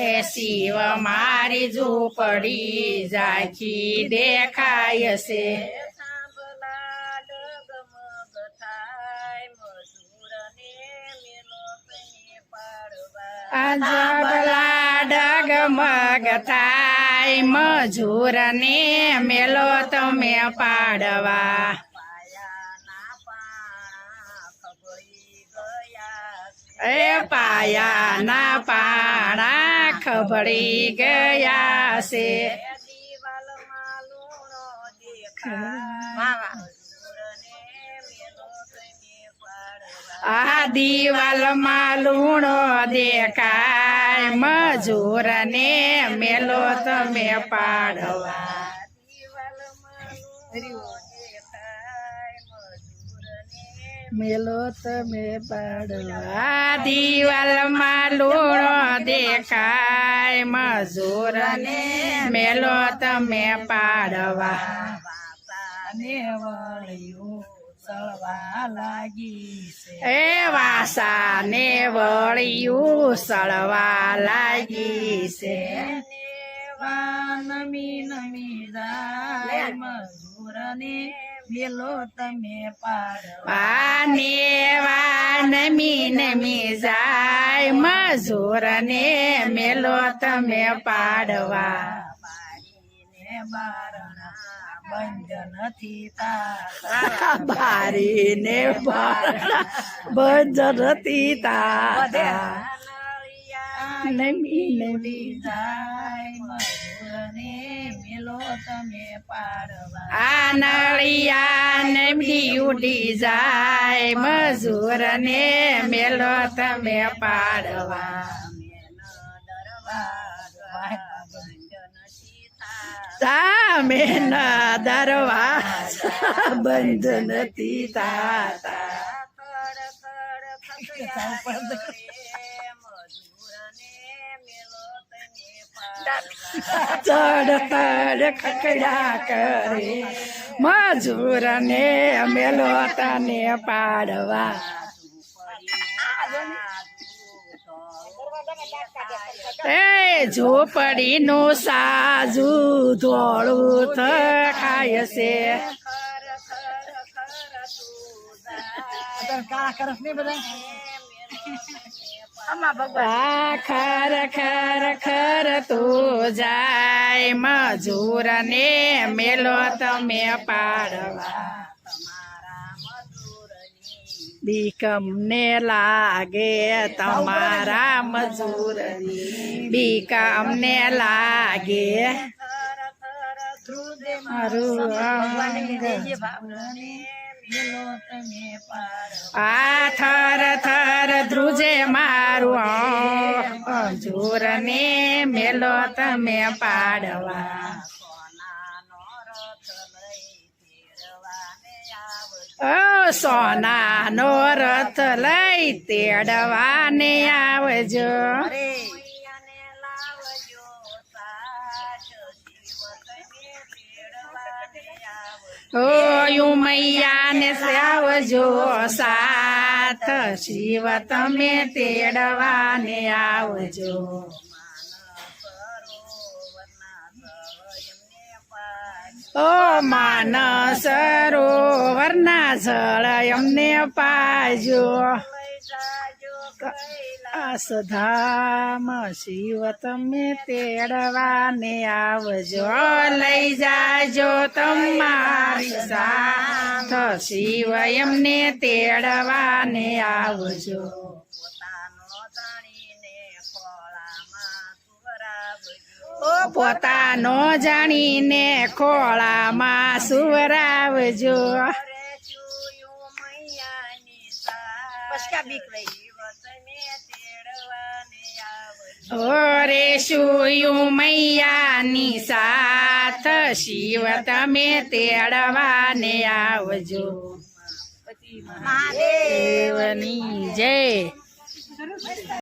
એ મારી ઝૂંપડી ઝાંખી દેખાય છે. સાંભળા ડગમગ થાય મજૂરને મેલો કઈ પાડવા આ જબલા ડગમગ થાય મજૂરને મેલો તમે પાડવા. એ પાયાના પાણા ખબડી ગયા છે. દિવાલમાં લૂણો દેખાય મજૂરને મેલો કઈ પાડવા. આ દિવાલમાં લૂણો દેખાય મજૂરને મેલો તમે પાડવા મેલો તમે પાડવા દિવાલમાં લૂણો દેખાય મજૂરને મેલો તમે પાડવા. વાતાને વળ્યું સળવા લાગી એ વાસાને વળિયું સળવા લાગી છે. નમી નમી જાય મજૂરને મેલો તમે પાને વાન મીન નમી જાય મજૂરને મેલો તમે પાડવા. બંધ નથી તારા બારીને બંધ નથી તાતા નમી નમી જાય મજૂરને મેલો તમે પાડવા આ નળિયા નમડી ઉડી જાય મજૂરને મેલો તમે પાડવા સામે ના દરવા બંધ નથી તાતા ચડ ચડ ખકડા કરે. મજૂરને મેલો તને પાડવા. એ ઝોપડીનું સાજુ ધોળું થખાય છે. આ ખર ખર ખર તું જાય મજૂરને મેલો તમે પાડવા. બીકમને લાગે તમારા મજૂર બીકમ ને લાગે મારું આ થર થર ધ્રુજે મારું મજૂરને મેલો તમે પાડવા સોનાનો રથ લઈ તેડવાને આવજો ઓ યુમૈયાને આવજો સાથ. શિવ તમે તેડવાને આવજો. ઓ માનસ સરોવરના જળ એમને પાજો. આસધામ શિવ તમે તેડવાને આવજો લઈ જાજો તમારી સાથ. શિવ એમને તેડવાને આવજો. ઓ પોતાનો જાણીને ખોળામાં સુવરાવજો ઓરે શુયું મૈયાની સાથ શિવ તમે તેડવાને આવજો. મહાદેવની જય.